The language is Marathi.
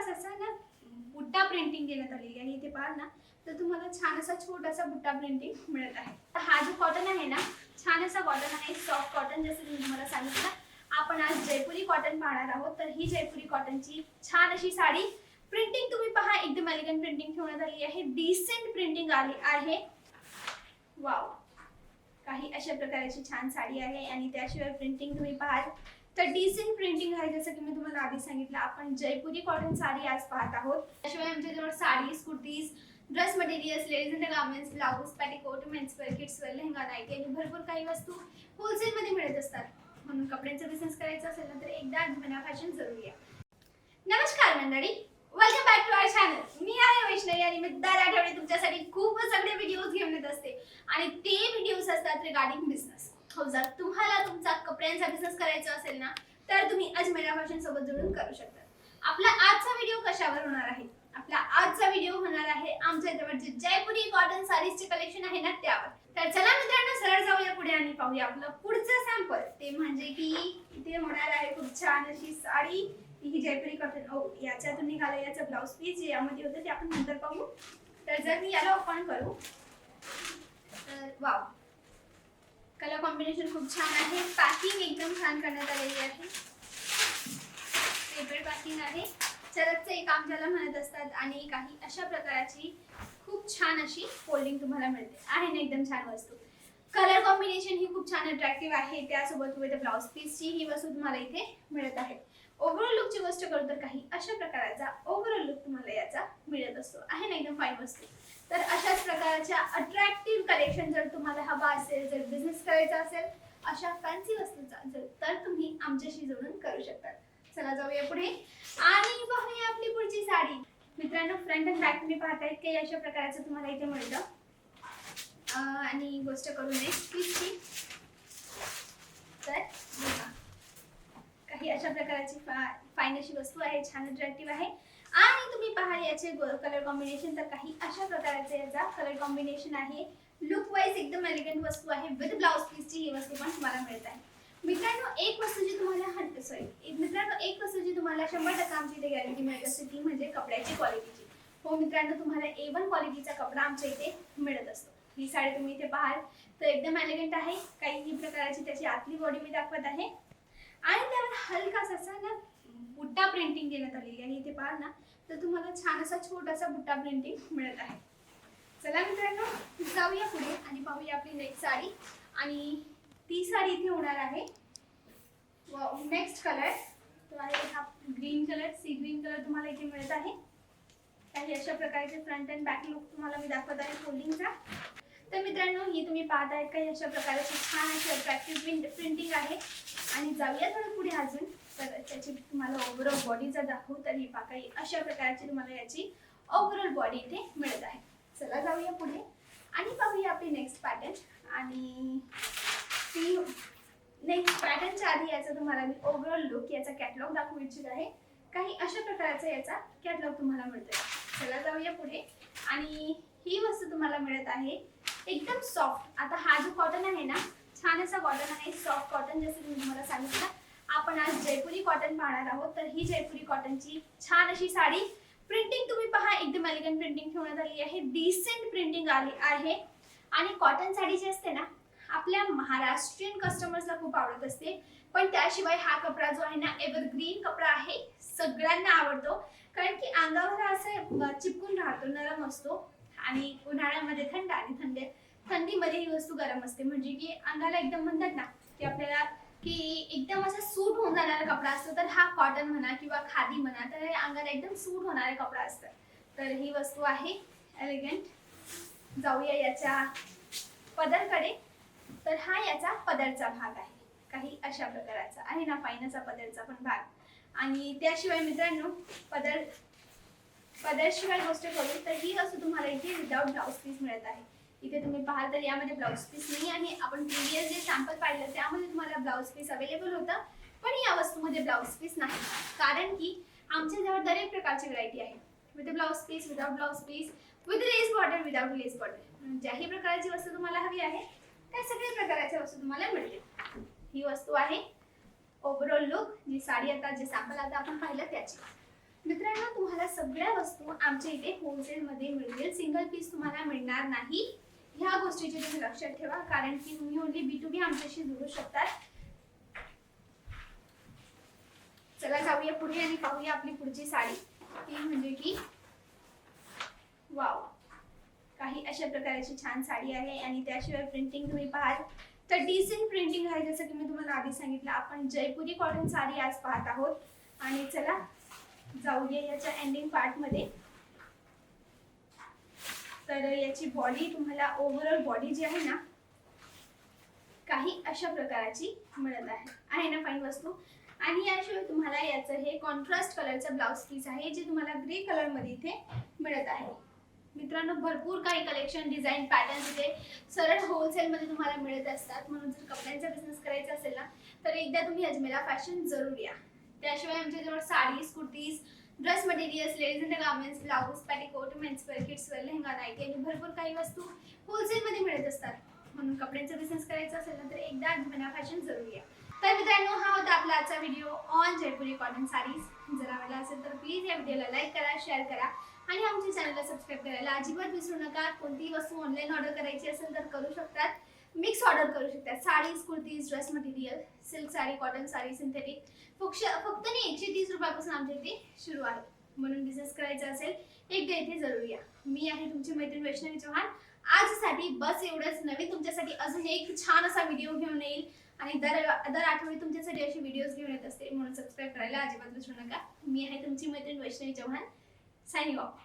हलकाच असा ना बुट्टा प्रिंटिंग देण्यात आलेली आहे. इथे पाहाल ना तर तुम्हाला छान असा छोटासा बुट्टा प्रिंटिंग मिळत आहे. तर हा जो कॉटन आहे ना छान असा कॉटन आहे सॉफ्ट कॉटन जसं मी तुम्हाला सांगितलं. आपण आज जयपुरी कॉटन पाहणार आहोत. तर ही जयपुरी कॉटनची छान अशी साडी प्रिंटिंग तुम्ही पहा. एकदम एलिगंट प्रिंटिंग ठेवण्यात आली आहे. डिसेंट प्रिंटिंग आली आहे. वाव काही अशा प्रकारची छान साडी आहे. आणि त्याशिवाय प्रिंटिंग तुम्ही पाहाल. तर डिसेंट प्रिंटिंग आहे जसं की मी तुम्हाला आधी सांगितलं. आपण जयपुरी कॉटन साडी आज पाहत आहोत. त्याशिवाय आमच्याजवळ saris kurtis dress materials ladies and garments blouse petticoat menswear kidswear kids lehenga nightie आणि भरपूर काही वस्तू होलसेलमध्ये मिळत असतात. म्हणून कपड्यांचा बिझनेस करायचा असेल ना तर एकदा जुन्या फॅशन जरूर या. नमस्कार मंडळी. Welcome back to our channel मी आहे वैष्णवी आणि मी दर आठवडे तुमच्यासाठी खूप सगळे व्हिडिओज घेऊन येत असते. आणि ते व्हिडिओज असतात रिगार्डिंग बिझनेस हो जर तुम्हाला तुमचा कपड्यांचा बिझनेस करायचा असेल ना तर तुम्ही अजमेरा फॅशन सोबत जोडून करू शकता. आपला आजचा व्हिडिओ कशावर होणार आहे? आपला आजचा व्हिडिओ होणार आहे आमच्या जवळ जे म्हणजे जयपुरी कॉटन साडीजचे कलेक्शन आहे ना त्यावर. तर चला मित्रांनो सरळ जाऊया पुढे आणि पाहूया आपलं पुढचं सॅम्पल ते म्हणजे की इथे होणार आहे खूप छान अशी साडी. ही जयपुरी कॉटन ओ याच्यातून निघालं याचं ब्लाऊज पीस जे यामध्ये होतं ते आपण नंतर पाहू. तर जर मी याला ओपन करू तर वाव कलर कॉम्बिनेशन खूप छान आहे. पॅकिंग एकदम छान करण्यात आलेली आहे. पेपर पॅकिंग आहे. चरकचं एक काम ज्याला म्हणत असतात आणि काही अशा प्रकारची खूप छान अशी फोल्डिंग तुम्हाला मिळते. आहे ना एकदम छान वस्तू. कलर कॉम्बिनेशन ही खूप छान अट्रॅक्टिव्ह आहे. त्यासोबत विथ ब्लाउज पीसची ही वस्तू तुम्हाला इथे मिळत आहे. ओव्हरऑल लुकची गोष्ट करू तर काही अशा प्रकारचा ओव्हरऑल लुक तुम्हाला याचा मिळत असतो. आहे ना एकदम फाईन वस्तू? तर अशाच प्रकारच्या अट्रॅक्टिव्ह कलेक्शन जर तुम्हाला हवा असेल जर बिझनेस करायचा असेल अशा फॅन्सी वस्तूचा जर तर तुम्ही आमच्याशी जोडून करू शकता. चला जाऊया पुढे. आणि पाहूया आपली पुढची साडी. मित्रांनो फ्रंट अँड बॅक तुम्ही पाहतायत काही अशा प्रकारचं तुम्हाला इथे मिळतं. आणि गोष्ट करू नये. की तर काही अशा प्रकारची फाईन अशी वस्तू आहे छान अट्रॅक्टिव्ह आहे. आणि तुम्ही पाहाल याचे कलर कॉम्बिनेशन तर काही अशा प्रकारचे याचा कलर कॉम्बिनेशन आहे. लुक वाईज एकदम एलिगंट वस्तू आहे. विथ ब्लाउज पीसची ही वस्तू पण तुम्हाला मिळत आहे. मित्रांनो एक वस्तू जी तुम्हाला सॉरी मित्रांनो एक वस्तू जी तुम्हाला शंभर टक्का आमची इथे गॅरंटी मिळत असते ती म्हणजे कपड्याची क्वालिटीची हो मित्रांनो तुम्हाला ए वन क्वालिटीचा कपडा आमच्या इथे मिळत असतो. ही साडी तुम्ही इथे पाहाल तर एकदम एलिगंट आहे. काही प्रकारची त्याची आतली बॉडी मी दाखवत आहे. आणि त्यावर हलकासा असा ना बुट्टा प्रिंटिंग देण्यात आलेली आहे. इथे पाहाल ना. तर तुम्हाला छान असा छोटासा बुट्टा प्रिंटिंग मिळत आहे. चला मित्रांनो जाऊया पुढे आणि पाहूया आपली नेक्स्ट साडी. आणि ती साडी इथे होणार आहे. नेक्स्ट कलर तुम्हाला हा green colour sea green colour तुम्हाला इथे मिळत आहे. काही अशा प्रकारचे फ्रंट अँड बॅक लुक तुम्हाला मी दाखवत आहे फोल्डिंगचा तर मित्रांनो ही तुम्ही पाहत आहेत काही अशा प्रकारची छान अशी अट्रॅक्टिव्ह प्रिंटिंग आहे. आणि जाऊया थोडं पुढे अजून. तर त्याची तुम्हाला ओव्हरऑल बॉडी जर दाखवू तर ही पाकळी अशा प्रकारची तुम्हाला याची ओव्हरऑल बॉडी इथे मिळत आहे. चला जाऊया पुढे. आणि पाहूया आपली नेक्स्ट पॅटर्न आणि ती नेक्स्ट पॅटर्नच्या आधी याचा तुम्हाला मी ओव्हरऑल लुक याचा कॅटलॉग दाखवू इच्छित आहे. काही अशा प्रकारचा याचा कॅटलॉग तुम्हाला मिळतो चला जाऊया पुढे. आणि ही वस्तू तुम्हाला मिळत आहे. एकदम सॉफ्ट आता हा जो कॉटन आहे ना छान असा कॉटन आहे. सॉफ्ट कॉटन जसं मी तुम्हाला सांगितलं आपण आज जयपुरी कॉटन पाहणार आहोत. तर ही जयपुरी कॉटनची छान अशी साडी प्रिंटिंग तुम्ही पहा. एकदम एलिगंट प्रिंटिंग ठेवण्यात आली आहे. डिसेंट प्रिंटिंग आली आहे. आणि कॉटन साडी जी असते ना आपल्या महाराष्ट्रीयन कस्टमर्सला खूप आवडत असते. पण त्याशिवाय हा कपडा जो आहे ना एव्हरग्रीन कपडा आहे. सगळ्यांना आवडतो. कारण की अंगावर हा असं चिपकून राहतो नरम असतो. आणि उन्हाळ्यामध्ये थंड आणि थंड थंडीमध्ये ही वस्तू गरम असते. म्हणजे की अंगाला एकदम म्हणतात ना की आपल्याला की एकदम असा सूट होऊन जाणारा कपडा असतो. तर हा कॉटन म्हणा किंवा खादी म्हणा तर हे अंगाला एकदम सूट होणारे कपडा असतात. तर ही वस्तू आहे. एलिगंट जाऊया याच्या पदरकडे. तर हा याचा पदरचा भाग आहे. काही अशा प्रकाराचा. आहे ना फाईनाचा पदरचा पण भाग. आणि त्याशिवाय मित्रांनो पदर पदरशिवाय गोष्ट करू तर ही वस्तू तुम्हाला इथे विदाउट ब्लाऊज पीस मिळत आहे. इथे तुम्ही पाहाल तर यामध्ये ब्लाऊज पीस नाही आहे. आपण प्रिव्हियस जे सॅम्पल पाहिलं त्यामध्ये तुम्हाला ब्लाऊज पीस अवेलेबल होतं. पण या वस्तूमध्ये ब्लाऊज पीस नाही. कारण की आमच्याजवळ दरेक प्रकारची व्हरायटी आहे. With blouse piece without blouse piece with lace border without lace border ज्याही प्रकारची वस्तू तुम्हाला हवी आहे त्या सगळ्या प्रकारच्या वस्तू तुम्हाला मिळतील. ही वस्तू आहे ओव्हरऑल लुक जी साडी आता जे सॅम्पल आता आपण पाहिलं त्याची. मित्रांनो तुम्हाला सगळ्या वस्तू आमच्या इथे होलसेलमध्ये मिळतील. सिंगल पीस तुम्हाला मिळणार नाही. ह्या गोष्टीचे तुम्ही लक्षात ठेवा कारण की तुम्ही ओनली बी टू बी आमच्याशी जुळू शकतात. चला जाऊया पुढे आणि पाहूया आपली पुढची साडी. ती म्हणजे की वाव काही अशा प्रकारची छान साडी आहे आणि त्याशिवाय प्रिंटिंग तुम्ही पाहाल तर डिसेंट प्रिंटिंग आहे जसं की मी तुम्हाला आधी सांगितलं. आपण जयपुरी कॉटन साडी आज पाहत आहोत. आणि चला जाऊया याच्या एंडिंग पार्टमध्ये तर याची बॉडी तुम्हाला ओव्हरऑल बॉडी जी आहे ना काही अशा प्रकाराची मिळत आहे. आहे ना फाईन वस्तू? आणि याशिवाय तुम्हाला याचं हे कॉन्ट्रास्ट कलरचं ब्लाउज पीस आहे जे तुम्हाला ग्रे कलरमध्ये इथे मिळत आहे. मित्रांनो भरपूर काही कलेक्शन डिझाईन पॅटर्न इथे सरळ होलसेलमध्ये तुम्हाला मिळत असतात. म्हणून जर कपड्यांचा बिझनेस करायचा असेल ना तर एकदा तुम्ही अजमेरा फॅशन जरूर या. त्याशिवाय आमच्याजवळ saris kurtis dress materials ladies and garments blouse petticoat menswear kidswear lehenga nightie आणि भरपूर काही वस्तू होलसेलमध्ये मिळत असतात. म्हणून कपड्यांचा बिझनेस करायचा असेल ना तर एकदा अजमेरा फॅशन जरूर या. तर मित्रांनो हा होता आपला आजचा video on Jaipuri cotton saris जर आवडला असेल तर प्लीज या व्हिडिओला लाईक करा शेअर करा आणि आमच्या चॅनलला सबस्क्राईब करायला अजिबात विसरू नका. कोणतीही वस्तू ऑनलाईन ऑर्डर करायची असेल तर करू शकतात. मिक्स ऑर्डर करू शकता saris kurtis dress material silk sari cotton sari synthetic फक्त फक्त नाही एकशे तीस रुपयापासून आमच्या इथे सुरू आहे. म्हणून बिझनेस करायचा असेल एकदा इथे जरूर या. मी आहे तुमची मैत्रीण वैष्णवी चव्हाण आजसाठी बस एवढंच नवीन तुमच्यासाठी अजून एक छान असा व्हिडिओ घेऊन येईल. आणि दर दर आठवडी तुमच्यासाठी असे व्हिडिओज घेऊन येत असते. म्हणून सबस्क्राईब करायला अजिबात विसरू नका. मी आहे तुमची मैत्रीण वैष्णवी चव्हाण सायनिंग ऑफ